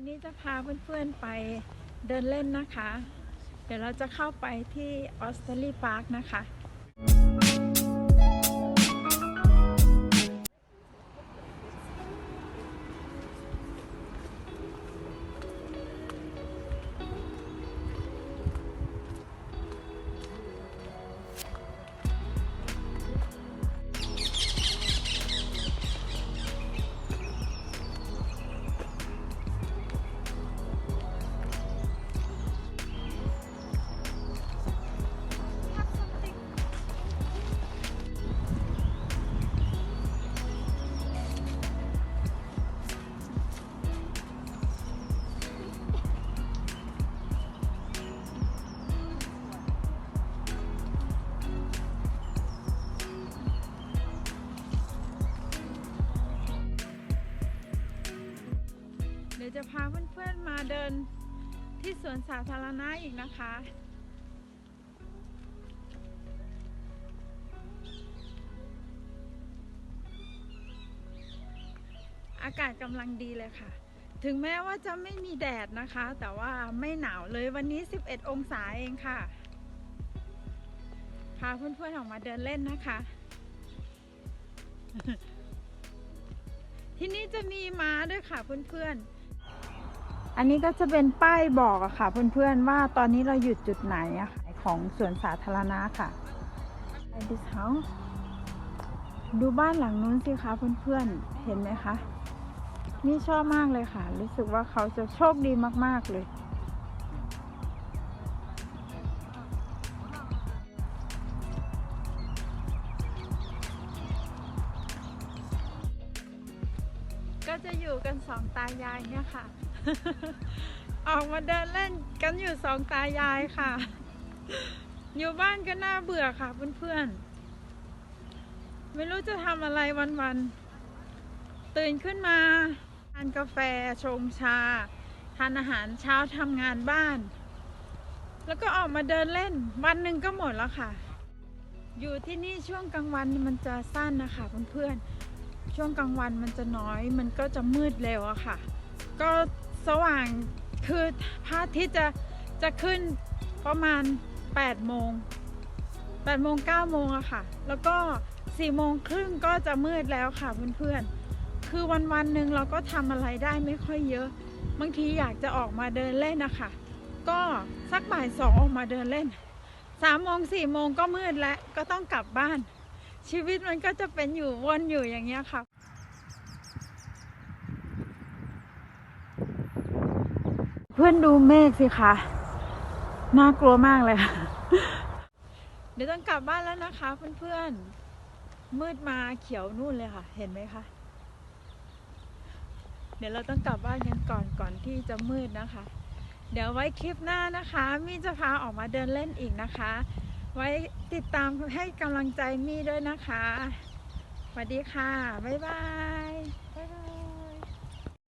วันนี้จะพาเพื่อนๆไปเดินเล่นนะคะ เดี๋ยวเราจะเข้าไปที่ออสเตรลีพาร์คนะคะ ยวจะพาเพื่อนๆมาเดินที่สวนสาธารณะอีกนะคะ อากาศกำลังดีเลยค่ะ ถึงแม้ว่าจะไม่มีแดดนะคะ แต่ว่าไม่หนาวเลยวันนี้ 11 องศาเองค่ะ พาเพื่อนๆออกมาเดินเล่นนะคะที่นี่จะมีม้าด้วยค่ะเพื่อนๆ อันนี้ก็จะเป็นป้ายบอกอะค่ะ เพื่อนๆว่าตอนนี้เราอยู่จุดไหนอะค่ะของสวนสาธารณะค่ะไอดิสเฮาดูบ้านหลังนู้นสิคะเพื่อนๆ เห็นไหมคะ นี่ชอบมากเลยค่ะ รู้สึกว่าเขาจะโชคดีมากๆเลย ก็จะอยู่กันสองตายายเนี่ยค่ะ ออกมาเดินเล่นกันอยู่สองตายายค่ะ อยู่บ้านก็น่าเบื่อค่ะเพื่อนๆ ไม่รู้จะทำอะไรวันๆ ตื่นขึ้นมาทานกาแฟชงชา ทานอาหารเช้าทำงานบ้าน แล้วก็ออกมาเดินเล่น วันหนึ่งก็หมดแล้วค่ะ อยู่ที่นี่ช่วงกลางวันมันจะสั้นนะคะเพื่อนๆ ช่วงกลางวันมันจะน้อย มันก็จะมืดเร็วอะค่ะ ก็ สว่างคือพระอาทิตย์จะจะขึ้นประมาณ8โมง8โมง9โมงอะค่ะ แล้วก็4โมงครึ่งก็จะมืดแล้วค่ะเพื่อนๆ คือวันวันๆหนึ่งเราก็ทำอะไรได้ไม่ค่อยเยอะ บางทีอยากจะออกมาเดินเล่นนะคะ ก็สักบ่ายสองออกมาเดินเล่น3โมง4โมงก็มืดแล้วก็ต้องกลับบ้าน ชีวิตมันก็จะเป็นอยู่วนอยู่อย่างเงี้ยค่ะ พื่อนดูเมฆสิคะ น่ากลัวมากเลยค่ะ เดี๋ยวต้องกลับบ้านแล้วนะคะ เพื่อนๆ มืดมาเขียวนู่นเลยค่ะ เห็นไหมคะ เดี๋ยวเราต้องกลับบ้านกันก่อนก่อนที่จะมืดนะคะ เดี๋ยวไว้คลิปหน้านะคะ มี่จะพาออกมาเดินเล่นอีกนะคะ ไว้ติดตามให้กำลังใจมี่ด้วยนะคะ สวัสดีค่ะ บ๊ายบาย